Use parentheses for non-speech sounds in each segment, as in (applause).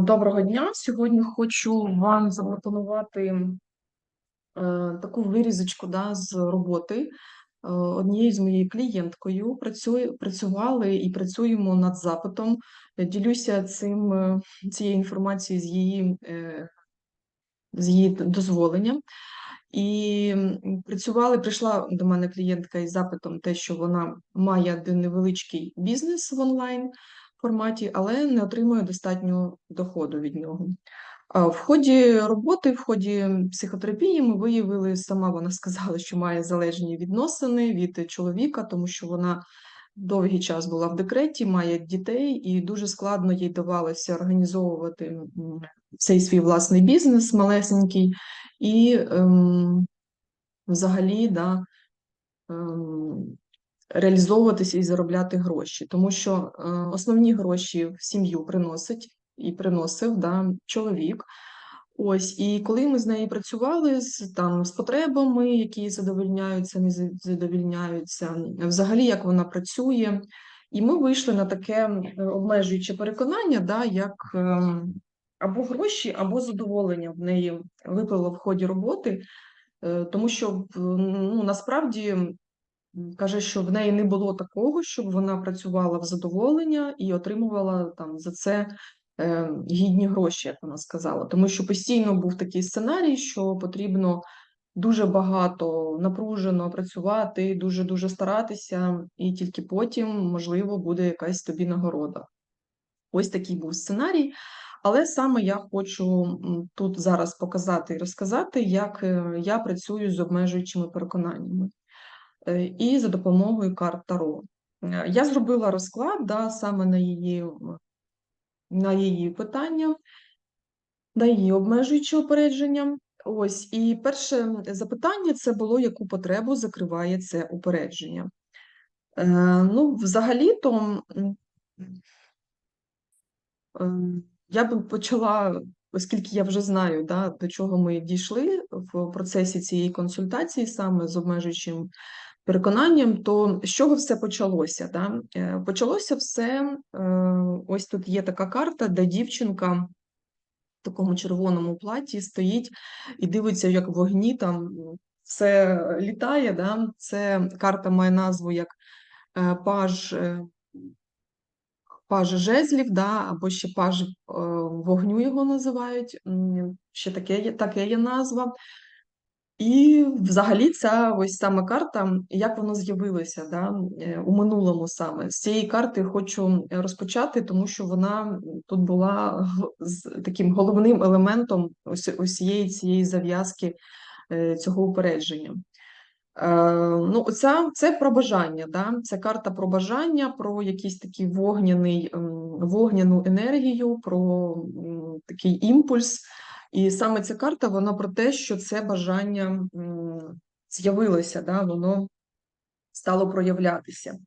Доброго дня! Сьогодні хочу вам запропонувати е, таку вирізочку да, з роботи е, однією з моєю клієнткою. Працювали і працюємо над запитом. Ділюся цим, е, цією інформацією з її, з її дозволенням. І працювали, прийшла до мене клієнтка із запитом, те, що вона має невеличкий бізнес в онлайн форматі, але не отримує достатньо доходу від нього. В ході роботи, в ході психотерапії ми виявили, сама вона сказала, що має залежні відносини від чоловіка, тому що вона довгий час була в декреті, має дітей, і дуже складно їй давалося організовувати цей свій власний бізнес малесенький. І ем, взагалі да, ем, реалізовуватися і заробляти гроші, тому що е, основні гроші в сім'ю приносить і приносив да, чоловік. Ось, і коли ми з нею працювали з там з потребами, які задовольняються, не за- задовольняються, взагалі як вона працює, і ми вийшли на таке обмежуюче переконання, да, як ем, або гроші, або задоволення в неї випало в ході роботи, Е, тому що ну, насправді каже, що в неї не було такого, щоб вона працювала в задоволення і отримувала там за це е, гідні гроші, як вона сказала. Тому що постійно був такий сценарій, що потрібно дуже багато напружено працювати, дуже дуже старатися, і тільки потім, можливо, буде якась тобі нагорода. Ось такий був сценарій. Але саме я хочу тут зараз показати і розказати, як е, я працюю з обмежуючими переконаннями і за допомогою карт Таро. Е, Я зробила розклад да, саме на її, на її питання, на її обмежуючі упередження. Ось, і перше запитання це було, яку потребу закриває це упередження. Е, ну, взагалі-то. Ем, Я би почала, оскільки я вже знаю, да, до чого ми дійшли в процесі цієї консультації, саме з обмежуючим переконанням, то з чого все почалося? Да? Е, Почалося все, е, ось тут є така карта, де дівчинка в такому червоному платі стоїть і дивиться, як вогні там все літає. Да? Це карта має назву як е, паж. паж жезлів, да, або ще паж вогню його називають, ще таке таке є назва. І взагалі ця ось саме карта, як воно з'явилося да, е, у минулому саме. З цієї карти хочу розпочати, тому що вона тут була з таким головним елементом усієї цієї зав'язки е, цього упередження. Е, ну, оця, це про бажання, да? Це карта про бажання, про якийсь такий вогняний, вогняну енергію, про такий імпульс. І саме ця карта, вона про те, що це бажання з'явилося, да? воно стало проявлятися.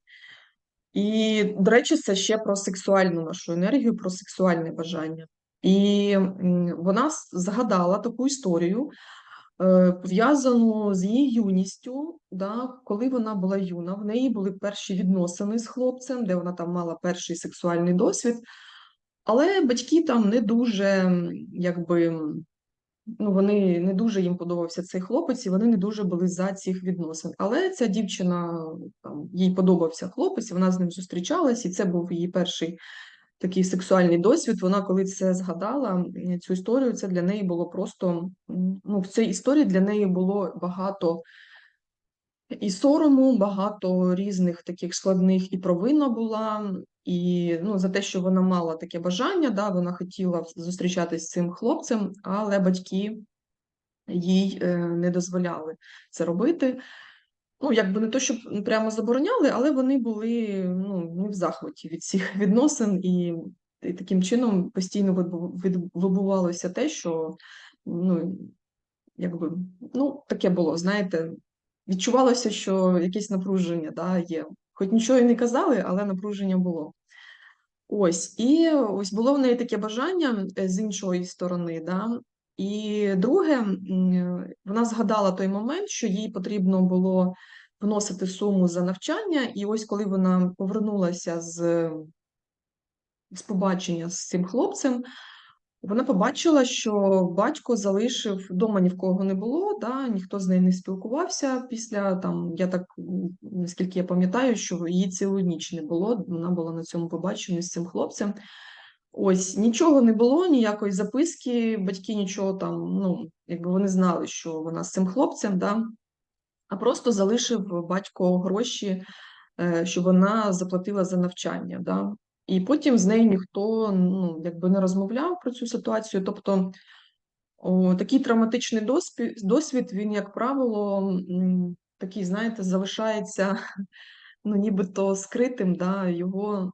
І, до речі, це ще про сексуальну нашу енергію, про сексуальне бажання. І вона згадала таку історію, е, пов'язану з її юністю, да, коли вона була юна, в неї були перші відносини з хлопцем, де вона там мала перший сексуальний досвід, але батьки там не дуже, якби, ну, вони не дуже їм подобався цей хлопець, і вони не дуже були за цих відносин. Але ця дівчина, там, їй подобався хлопець, вона з ним зустрічалась, і це був її перший такий сексуальний досвід. Вона, коли це згадала, цю історію, це для неї було просто ну, в цій історії для неї було багато і сорому, багато різних таких складних і провина була, і ну, за те, що вона мала таке бажання, да, вона хотіла зустрічатися з цим хлопцем, але батьки їй е, не дозволяли це робити. Ну, якби не то, щоб прямо забороняли, але вони були ну, не в захваті від цих (laughs) відносин, і, і таким чином постійно відбувалося те, що ну, якби, ну, таке було, знаєте, відчувалося, що якесь напруження да, є. Хоч нічого і не казали, але напруження було. Ось, і ось було в неї таке бажання е, з іншої сторони, да. І друге, вона згадала той момент, що їй потрібно було вносити суму за навчання, і ось коли вона повернулася з з побачення з цим хлопцем, вона побачила, що батько залишив вдома ні в кого не було, да, ніхто з нею не спілкувався після там, я так наскільки я пам'ятаю, що її цілу ніч не було. Вона була на цьому побаченні з цим хлопцем. Ось нічого не було, ніякої записки, батьки нічого там, ну, якби вони знали, що вона з цим хлопцем, да, а просто залишив батько гроші, е, щоб вона заплатила за навчання. Да. І потім з нею ніхто ну, якби не розмовляв про цю ситуацію. Тобто о, такий травматичний досвід, досвід, він, як правило, такий, знаєте, залишається (laughs) ну, нібито скритим, да, його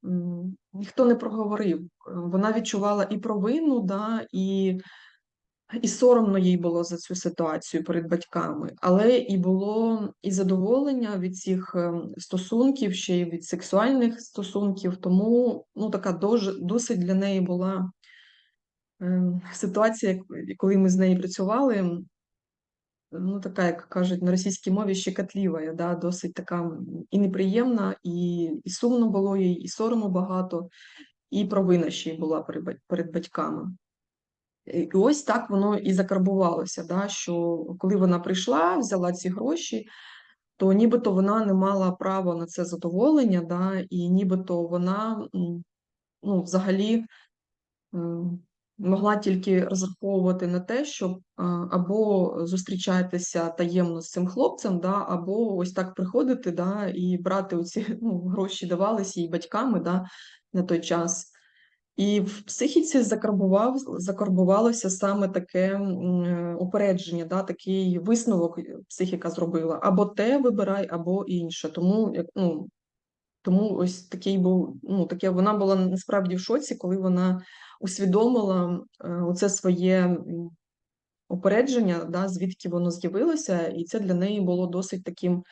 ніхто не проговорив. Вона відчувала і провину, да, і, і соромно їй було за цю ситуацію перед батьками, але і було і задоволення від цих ем, стосунків, ще й від сексуальних стосунків. Тому ну, така досить для неї була ем, ситуація, коли ми з нею працювали. Ну, така, як кажуть на російській мові, щекотлива, да, досить така і неприємна, і, і сумно було їй, і сорому багато, і провина ще й була перед батьками. І ось так воно і закарбувалося, да, що коли вона прийшла, взяла ці гроші, то нібито вона не мала права на це задоволення, да, і нібито вона ну, взагалі могла тільки розраховувати на те, щоб або зустрічатися таємно з цим хлопцем, да, або ось так приходити да, і брати оці ну, гроші давалися їй батьками да, на той час. І в психіці закарбував, закарбувалося саме таке е, упередження, да, такий висновок психіка зробила. Або те вибирай, або інше. Тому, ну, тому ось такий був, ну, таке, вона була насправді в шоці, коли вона усвідомила е, оце своє упередження, да, звідки воно з'явилося, і це для неї було досить таким,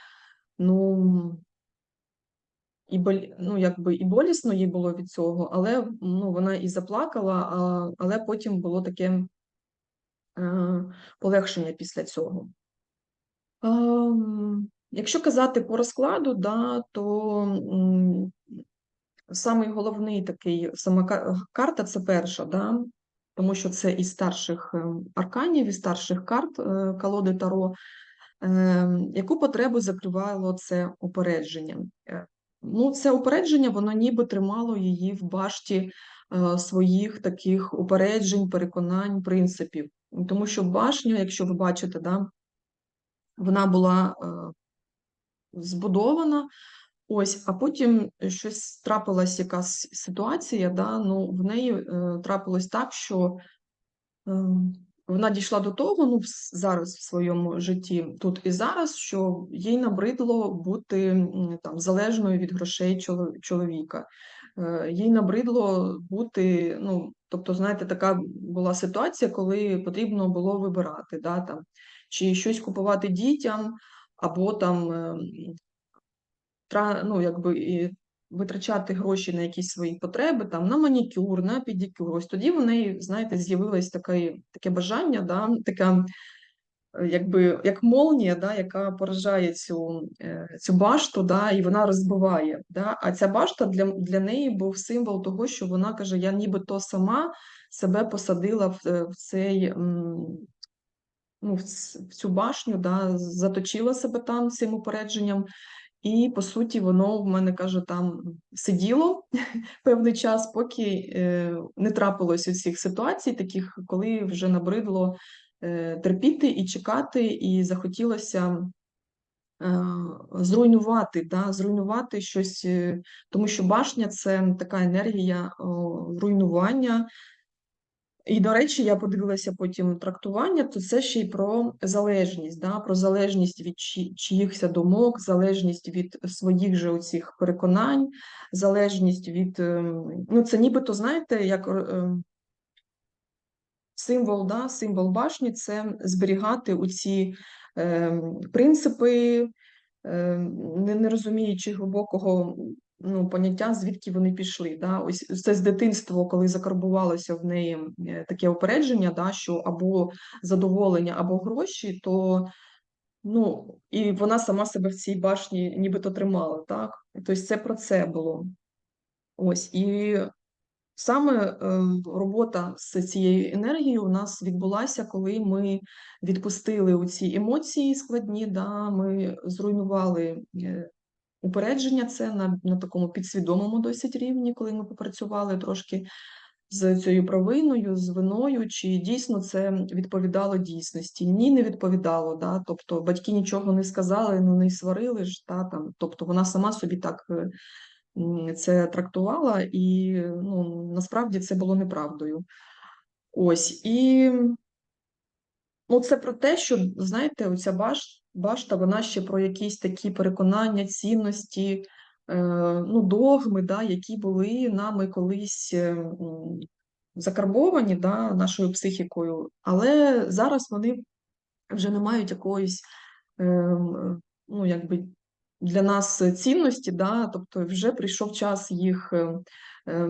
ну, і ну, якби і болісно їй було від цього, але ну, вона і заплакала, а, але потім було таке е, полегшення після цього. Ем, Якщо казати по розкладу, да, то самий головний такий сама карта це перша, да, тому що це із старших ем, арканів, із старших карт е, колоди Таро. Ем, Яку потребу закривало це упередження? Ну, це упередження, воно ніби тримало її в башті е, своїх таких упереджень, переконань, принципів. Тому що башня, якщо ви бачите, да, вона була е, збудована, ось, а потім щось трапилась якась ситуація, да, ну, в неї е, трапилось так, що е, вона дійшла до того, ну, зараз в своєму житті, тут і зараз, що їй набридло бути там залежною від грошей чоловіка. Е, Їй набридло бути, ну, тобто, знаєте, така була ситуація, коли потрібно було вибирати, да, там, чи щось купувати дітям, або там ем, ну, якби, витрачати гроші на якісь свої потреби, там, на манікюр, на педикюр. Ось тоді в неї, знаєте, з'явилось таке, таке бажання, да, така, е, якби, як молнія, да, яка поражає цю, е, цю башту, да, і вона розбиває. Да. А ця башта для, для неї був символ того, що вона каже: я нібито сама себе посадила в, е, в цей. Ну, в цю башню, да, заточила себе там цим упередженням, і по суті, воно в мене каже, там сиділо (laughs) певний час, поки е, не трапилось усіх ситуацій, таких, коли вже набридло е, терпіти і чекати, і захотілося е, зруйнувати, да, зруйнувати щось, тому що башня це така енергія руйнування. І, до речі, я подивилася потім трактування, то це ще й про залежність, да? про залежність від чиїхся думок, залежність від своїх же оцих переконань, залежність від. ем, Ну, це нібито, знаєте, як ем, символ, да? символ башні це зберігати оці ем, принципи, не розуміючи глибокого ну, поняття, звідки вони пішли. Да? Ось це з дитинства, коли закарбувалося в неї е, таке упередження, да, що або задоволення, або гроші, то ну, і вона сама себе в цій башні нібито тримала. Так? Тобто це про це було. Ось і Саме е, робота з цією енергією у нас відбулася, коли ми відпустили ці емоції складні, да, ми зруйнували е, упередження це на, на такому підсвідомому досить рівні, коли ми попрацювали трошки з цією провиною, з виною, чи дійсно це відповідало дійсності? Ні, не відповідало. Да? Тобто батьки нічого не сказали, ну не сварили ж, та, там, тобто вона сама собі так е, це трактувала, і ну, насправді це було неправдою. Ось і ну, це про те, що, знаєте, оця баш, башта, вона ще про якісь такі переконання, цінності, е, ну, догми, да, які були нами колись е, закарбовані да, нашою психікою, але зараз вони вже не мають якоїсь е, ну, якби для нас цінності, да, тобто вже прийшов час їх е, е,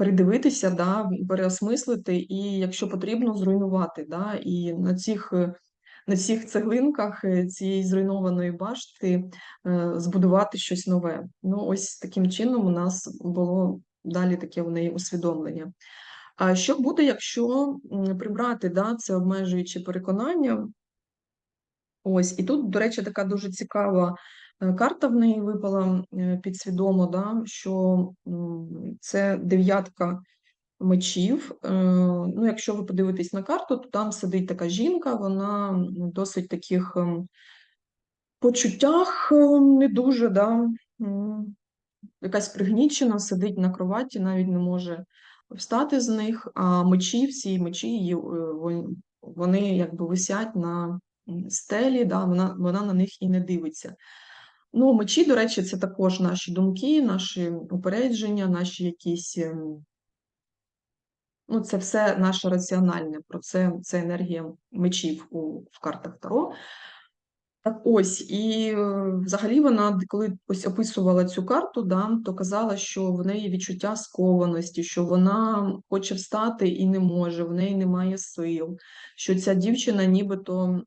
передивитися, да, переосмислити, і якщо потрібно, зруйнувати. Да, І на цих на цих цеглинках цієї зруйнованої башти збудувати щось нове. Ну, ось таким чином у нас було далі таке в неї усвідомлення. А що буде, якщо прибрати да, це обмежуюче переконання? Ось, і тут, до речі, така дуже цікава е, карта в неї випала е, підсвідомо, да, що це дев'ятка мечів. Е, ну, Якщо ви подивитесь на карту, то там сидить така жінка, вона досить таких ем, почуттях не дуже, да, якась пригнічена, сидить на кроваті, навіть не може встати з них, а мечі, всі мечі, вони якби висять на стелі, да, вона вона на них і не дивиться. Ну, Мечі, до речі, це також наші думки, наші упередження, наші якісь. Ем, ну, Це все наше раціональне, про це це енергія мечів у, в картах Таро. Так ось, і е, взагалі вона, коли ось описувала цю карту, да, то казала, що в неї відчуття скованості, що вона хоче встати і не може, в неї немає сил, що ця дівчина нібито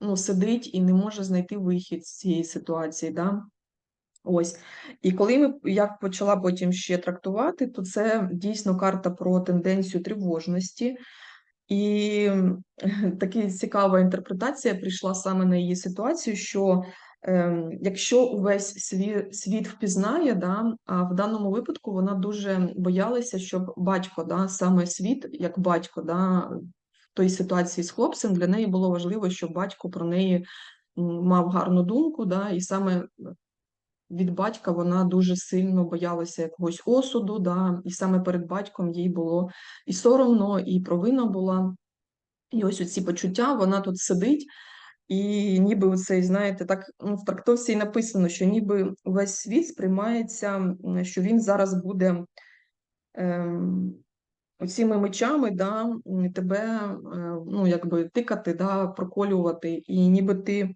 ну, сидить і не може знайти вихід з цієї ситуації. Да? Ось. І коли ми, я почала потім ще трактувати, то це дійсно карта про тенденцію тривожності. І (laughs) така цікава інтерпретація прийшла саме на її ситуацію, що е, якщо увесь світ, світ впізнає, да, а в даному випадку вона дуже боялася, щоб батько, да, саме світ, як батько, да, той ситуації з хлопцем, для неї було важливо, щоб батько про неї мав гарну думку, да, і саме від батька вона дуже сильно боялася якогось осуду, да, і саме перед батьком їй було і соромно, і провина була. І ось оці почуття, вона тут сидить, і ніби оцей, знаєте, так ну, в трактовці написано, що ніби весь світ сприймається, що він зараз буде. Ем, оціми мечами да, тебе е, ну, якби тикати, да, проколювати, і ніби ти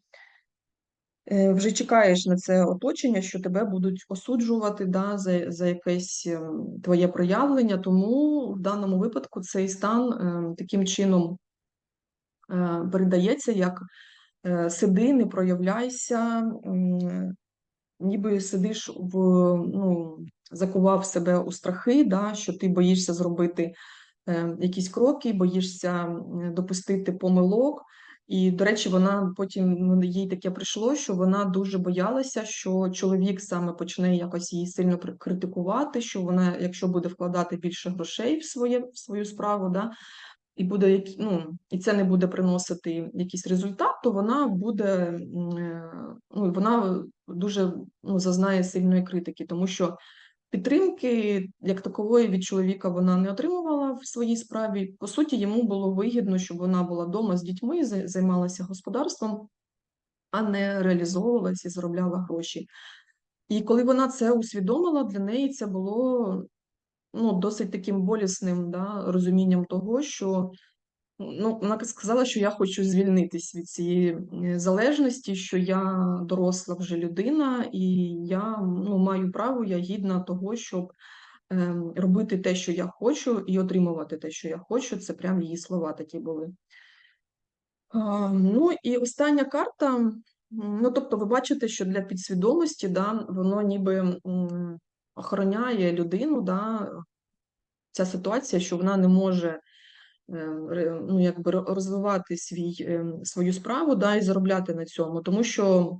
е, вже чекаєш на це оточення, що тебе будуть осуджувати да, за за якесь ем, твоє проявлення. Тому в даному випадку цей стан таким чином е, передається як сиди, не проявляйся, ніби сидиш в ну, закував себе у страхи, да, що ти боїшся зробити е, якісь кроки, боїшся допустити помилок. І, до речі, вона потім їй таке прийшло, що вона дуже боялася, що чоловік саме почне якось її сильно критикувати, що вона, якщо буде вкладати більше грошей в своє в свою справу, да, і буде ну, і це не буде приносити якийсь результат, то вона буде е, ну, вона дуже ну, зазнає сильної критики, тому що Підтримки як такової від чоловіка вона не отримувала в своїй справі. По суті, йому було вигідно, щоб вона була вдома з дітьми, займалася господарством, а не реалізовувалася і заробляла гроші. І коли вона це усвідомила, для неї це було ну, досить таким болісним да, розумінням того, що Ну, вона сказала, що я хочу звільнитись від цієї залежності, що я доросла вже людина, і я ну, маю право, я гідна того, щоб е, робити те, що я хочу, і отримувати те, що я хочу. Це прям її слова такі були. Ну і остання карта. Ну, тобто, ви бачите, що для підсвідомості да, воно ніби охороняє людину, да, ця ситуація, що вона не може е, ну, якби ро- розвивати свій, е, свою справу да, і заробляти на цьому, тому що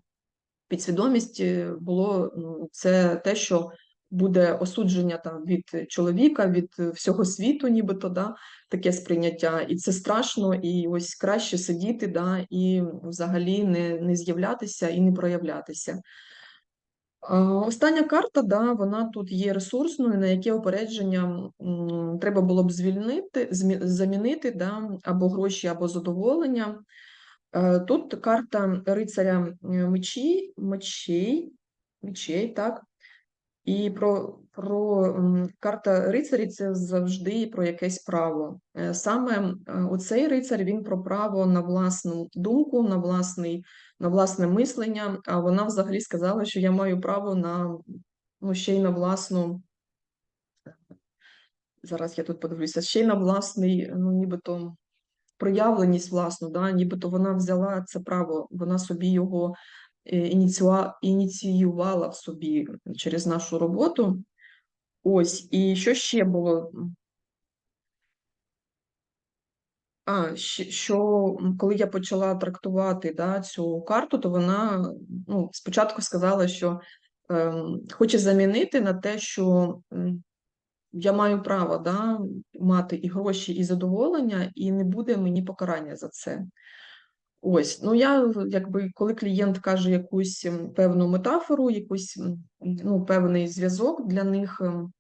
підсвідомість е, було ну, це те, що буде осудження там від чоловіка, від всього світу, нібито да, таке сприйняття, і це страшно, і ось краще сидіти, да, і взагалі не, не з'являтися і не проявлятися. Остання карта, да, вона тут є ресурсною, на яке опередження треба було б звільнити, замінити да, або гроші, або задоволення. Е, Тут карта рицаря е, мечі, мечей, мечей, так. І про, про карта рицарі це завжди про якесь право. Е, Саме оцей рицар він про право на власну думку, на власний, на власне мислення. А вона взагалі сказала, що я маю право на ну, ще й на власну. Зараз я тут подивлюся, ще й на власний, ну нібито проявленість власну, да, нібито вона взяла це право, вона собі його е, ініціювала в собі через нашу роботу. Ось, і що ще було? А, що коли я почала трактувати да, цю карту, то вона ну, спочатку сказала, що ем, хоче замінити на те, що я маю право да, мати і гроші, і задоволення, і не буде мені покарання за це. Ось, ну я якби коли клієнт каже якусь певну метафору, якийсь ну, певний зв'язок для них, ем,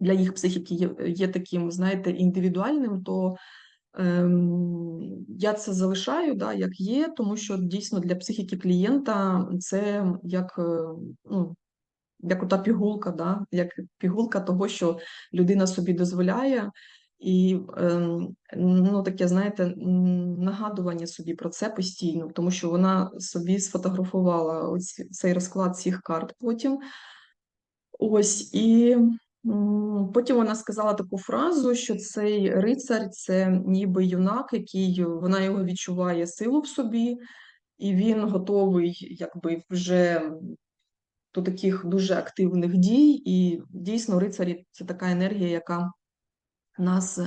для їх психіки є, є таким, знаєте, індивідуальним, то я це залишаю, да, як є, тому що дійсно для психіки клієнта це як, е, ну, як ота пігулка, да, як пігулка того, що людина собі дозволяє. І ем, ну, таке, знаєте, нагадування собі про це постійно, тому що вона собі сфотографувала ось цей розклад всіх карт потім. Ось, і потім вона сказала таку фразу, що цей рицар це ніби юнак, який вона його відчуває силу в собі, і він готовий, якби вже до таких дуже активних дій. І дійсно, рицарі це така енергія, яка нас,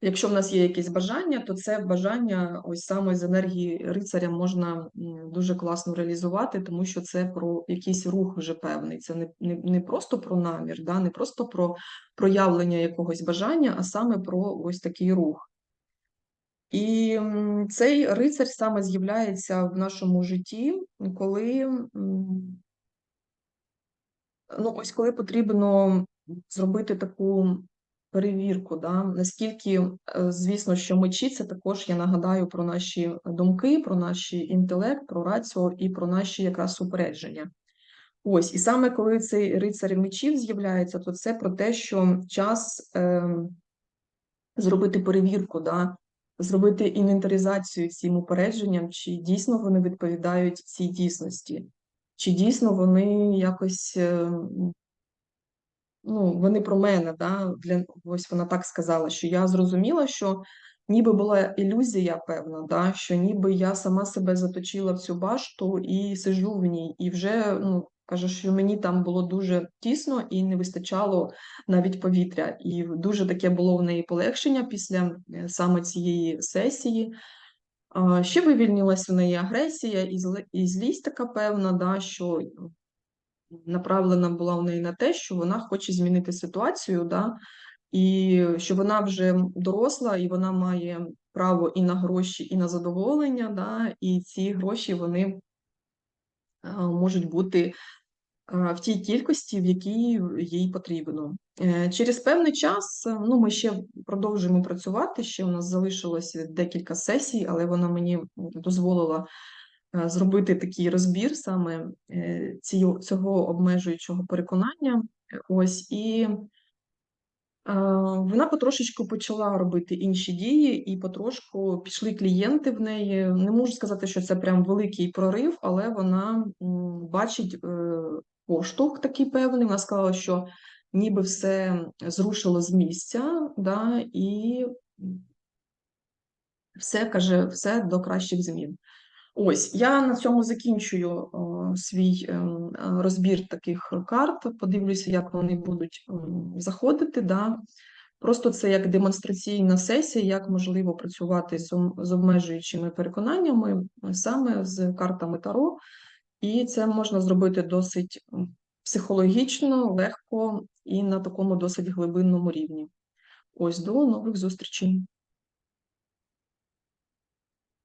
якщо в нас є якесь бажання, то це бажання ось саме з енергії рицаря можна дуже класно реалізувати, тому що це про якийсь рух вже певний. Це не, не, не просто про намір, да, не просто про проявлення якогось бажання, а саме про ось такий рух. І цей рицар саме з'являється в нашому житті, коли ну ось коли потрібно зробити таку перевірку, да, наскільки, е, звісно, що мечі це також я нагадаю про наші думки, про наш інтелект, про раціо і про наші якраз упередження. Ось, і саме коли цей рицар мечів з'являється, то це про те, що час е, зробити перевірку, да, зробити інвентаризацію цим упередженням, чи дійсно вони відповідають цій дійсності, чи дійсно вони якось е, ну, вони про мене, да, для, ось вона так сказала, що я зрозуміла, що ніби була ілюзія певна, да, що ніби я сама себе заточила в цю башту і сижу в ній, і вже, ну, каже, що мені там було дуже тісно і не вистачало навіть повітря. І дуже таке було в неї полегшення після е, саме цієї сесії. Ще вивільнилась в неї агресія і злість така певна, да, що направлена була в неї на те, що вона хоче змінити ситуацію, да, і що вона вже доросла, і вона має право і на гроші, і на задоволення, да, і ці гроші вони можуть бути в тій кількості, в якій їй потрібно. Е, Через певний час е, ну, ми ще продовжуємо працювати. Ще у нас залишилось декілька сесій, але вона мені дозволила е, зробити такий розбір саме е, цього обмежуючого переконання. Ось і е, вона потрошечку почала робити інші дії, і потрошку пішли клієнти в неї. Не можу сказати, що це прям великий прорив, але вона бачить е, поштовх такий певний. Вона сказала, що ніби все зрушило з місця, да, і все каже, все до кращих змін. Ось я на цьому закінчую о, свій ем, е, розбір таких карт. Подивлюся, як вони будуть ем, заходити. Да. Просто це як демонстраційна сесія, як можливо працювати з, з обмежуючими переконаннями е, саме з картами Таро. І це можна зробити досить психологічно, легко і на такому досить глибинному рівні. Ось до нових зустрічей.